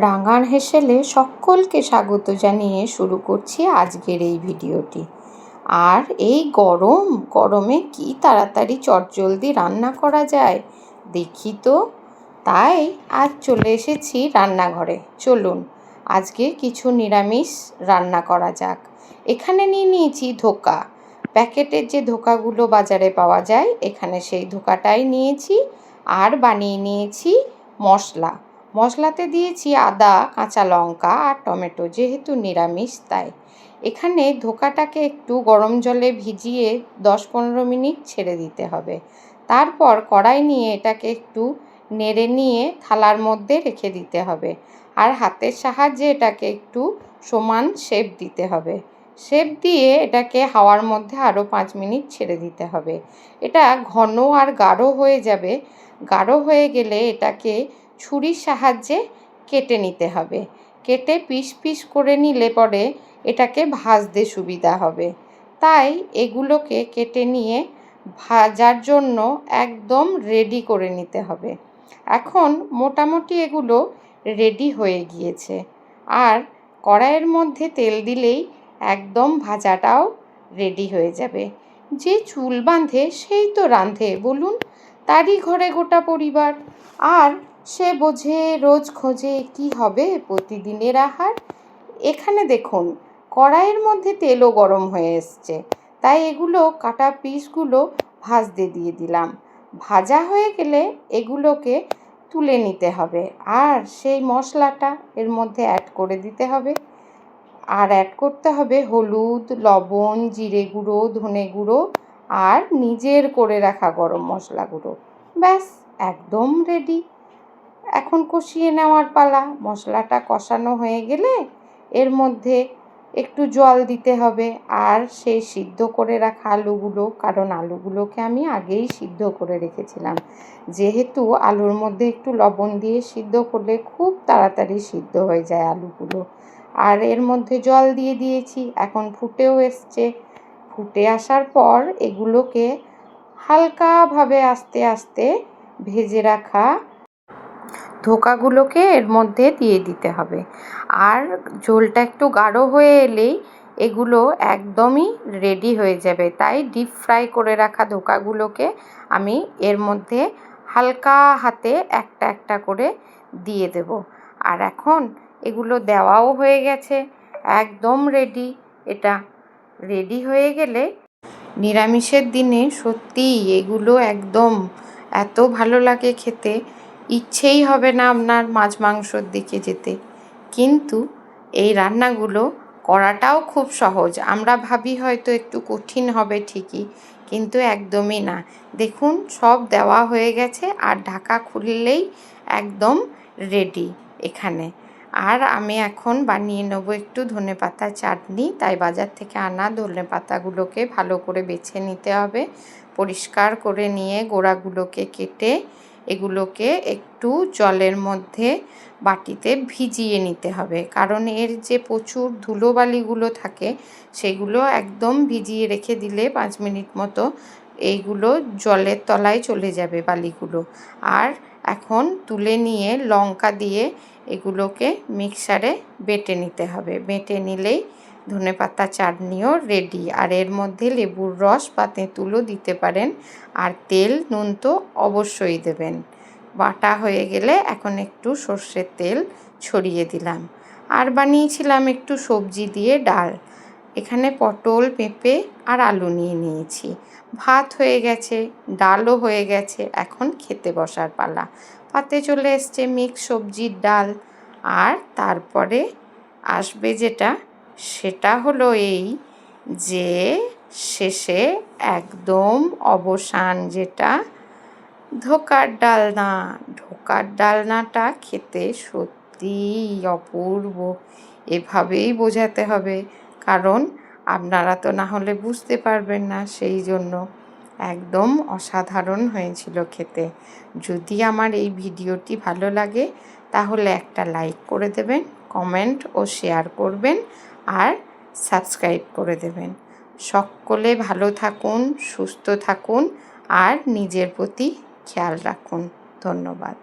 রাঙার হেসেলে সকলকে স্বাগত জানিয়ে শুরু করছি আজকের এই ভিডিওটি। আর এই গরম, গরমে কি তাড়াতাড়ি চটজলদি রান্না করা যায়? দেখি তো। তাই আজ চলে এসেছি রান্নাঘরে। চলুন, আজকে কিছু নিরামিষ রান্না করা যাক। এখানে নিয়ে নিয়েছি ধোকা। প্যাকেটের যে ধোকাগুলো বাজারে পাওয়া যায়, এখানে সেই ধোকাটাই নিয়েছি। আর বানিয়ে নিয়েছি মশলা। মশলাতে দিয়েছি আদা, কাঁচা লঙ্কা আর টমেটো, যেহেতু নিরামিষ তাই। এখানে ধোকাটাকে একটু গরম জলে ভিজিয়ে দশ পনেরো মিনিট ছেড়ে দিতে হবে। তারপর কড়াই নিয়ে এটাকে একটু নেড়ে নিয়ে থালার মধ্যে রেখে দিতে হবে আর হাতের সাহায্যে এটাকে একটু সমান শেপ দিতে হবে। শেপ দিয়ে এটাকে হাওয়ার মধ্যে আরও পাঁচ মিনিট ছেড়ে দিতে হবে। এটা ঘন আর গাঢ় হয়ে যাবে। গাঢ় হয়ে গেলে এটাকে ছুরির সাহায্যে কেটে নিতে হবে। কেটে পিস পিস করে নিলে পরে এটাকে ভাজতে সুবিধা হবে। তাই এগুলোকে কেটে নিয়ে ভাজার জন্য একদম রেডি করে নিতে হবে। এখন মোটামুটি এগুলো রেডি হয়ে গিয়েছে। আর কড়াইয়ের মধ্যে তেল দিলেই একদম ভাজাটাও রেডি হয়ে যাবে। যে চুল বাঁধে সেই তো রাঁধে, বলুন। তারই ঘরে গোটা পরিবার। আর সে বোঝে, রোজ খোঁজে কি হবে প্রতিদিনের আহার। এখানে দেখুন, কড়াইয়ের মধ্যে তেলও গরম হয়ে এসছে। তাই এগুলো কাটা পিসগুলো ভাজতে দিয়ে দিলাম। ভাজা হয়ে গেলে এগুলোকে তুলে নিতে হবে। আর সেই মশলাটা এর মধ্যে অ্যাড করে দিতে হবে। আর অ্যাড করতে হবে হলুদ, লবণ, জিরে গুঁড়ো, ধনে গুঁড়ো আর নিজের করে রাখা গরম মশলা গুঁড়ো ব্যাস, একদম রেডি এখন কষিয়ে নেওয়ার পালা। মশলাটা কষানো হয়ে গেলে এর মধ্যে একটু জল দিতে হবে আর সেই সিদ্ধ করে রাখা আলুগুলো, কারণ আলুগুলোকে আমি আগেই সিদ্ধ করে রেখেছিলাম। যেহেতু আলুর মধ্যে একটু লবণ দিয়ে সিদ্ধ করলে খুব তাড়াতাড়ি সিদ্ধ হয়ে যায় আলুগুলো। আর এর মধ্যে জল দিয়ে দিয়েছি, এখন ফুটেও এসছে। ফুটে আসার পর এগুলোকে হালকাভাবে আস্তে আস্তে ভেজে রাখা ধোকাগুলোকে এর মধ্যে দিয়ে দিতে হবে। আর ঝোলটা একটু গাঢ় হয়ে এলেই এগুলো একদমই রেডি হয়ে যাবে। তাই ডিপ ফ্রাই করে রাখা ধোকাগুলোকে আমি এর মধ্যে হালকা হাতে একটা একটা করে দিয়ে দেব। আর এখন এগুলো দেওয়াও হয়ে গেছে, একদম রেডি এটা রেডি হয়ে গেলে নিরামিষের দিনে সত্যিই এগুলো একদম এত ভালো লাগে খেতে। ইচ্ছেই হবে না আপনার মাছ মাংসর দিকে যেতে। কিন্তু এই রান্নাগুলো করাটাও খুব সহজ। আমরা ভাবি হয়তো একটু কঠিন হবে ঠিকই, কিন্তু একদমই না। দেখুন, সব দেওয়া হয়ে গেছে আর ঢাকা খুললেই একদম রেডি এখানে। আর আমি এখন বানিয়ে নেব একটু ধনে পাতা চাটনি। তাই বাজার থেকে আনা ধনে পাতাগুলোকে ভালো করে বেছে নিতে হবে। পরিষ্কার করে নিয়ে গোড়াগুলোকে কেটে এগুলোকে একটু জলের মধ্যে বাটিতে ভিজিয়ে নিতে হবে। কারণ এর যে প্রচুর ধুলোবালিগুলো থাকে, সেগুলো একদম ভিজিয়ে রেখে দিলে পাঁচ মিনিট মতো এইগুলো জলের তলায় চলে যাবে বালিগুলো। আর এখন তুলে নিয়ে লঙ্কা দিয়ে এগুলোকে মিক্সারে বেটে নিতে হবে। বেটে নিলেই ধনে পাতা, চাটনিও রেডি আর এর মধ্যে লেবুর রস বা তেঁতুলও দিতে পারেন আর তেল, নুন তো অবশ্যই দেবেন। বাটা হয়ে গেলে এখন একটু সর্ষের তেল ছড়িয়ে দিলাম। আর বানিয়েছিলাম একটু সবজি দিয়ে ডাল। এখানে পটল, পেঁপে আর আলু নিয়ে নিয়েছি। ভাত হয়ে গেছে, ডালও হয়ে গেছে, এখন খেতে বসার পালা। পাতে চলে এসছে মিক্স সবজির ডাল। আর তারপরে আসবে যেটা সেটা হলো এই যে শেষে একদম অবসান যেটা, ধোকার ডালনা। ঢোকার ডালনাটা খেতে সত্যিই অপূর্ব। এভাবেই বোঝাতে হবে, কারণ আপনারা তো না হলে বুঝতে পারবেন না সেই জন্য। একদম অসাধারণ হয়েছিল খেতে। যদি আমার এই ভিডিওটি ভালো লাগে, তাহলে একটা লাইক করে দেবেন, কমেন্ট ও শেয়ার করবেন। আর সাবস্ক্রাইব করে দেবেন। সকলে ভালো থাকুন, সুস্থ থাকুন আর নিজের প্রতি খেয়াল রাখুন। ধন্যবাদ।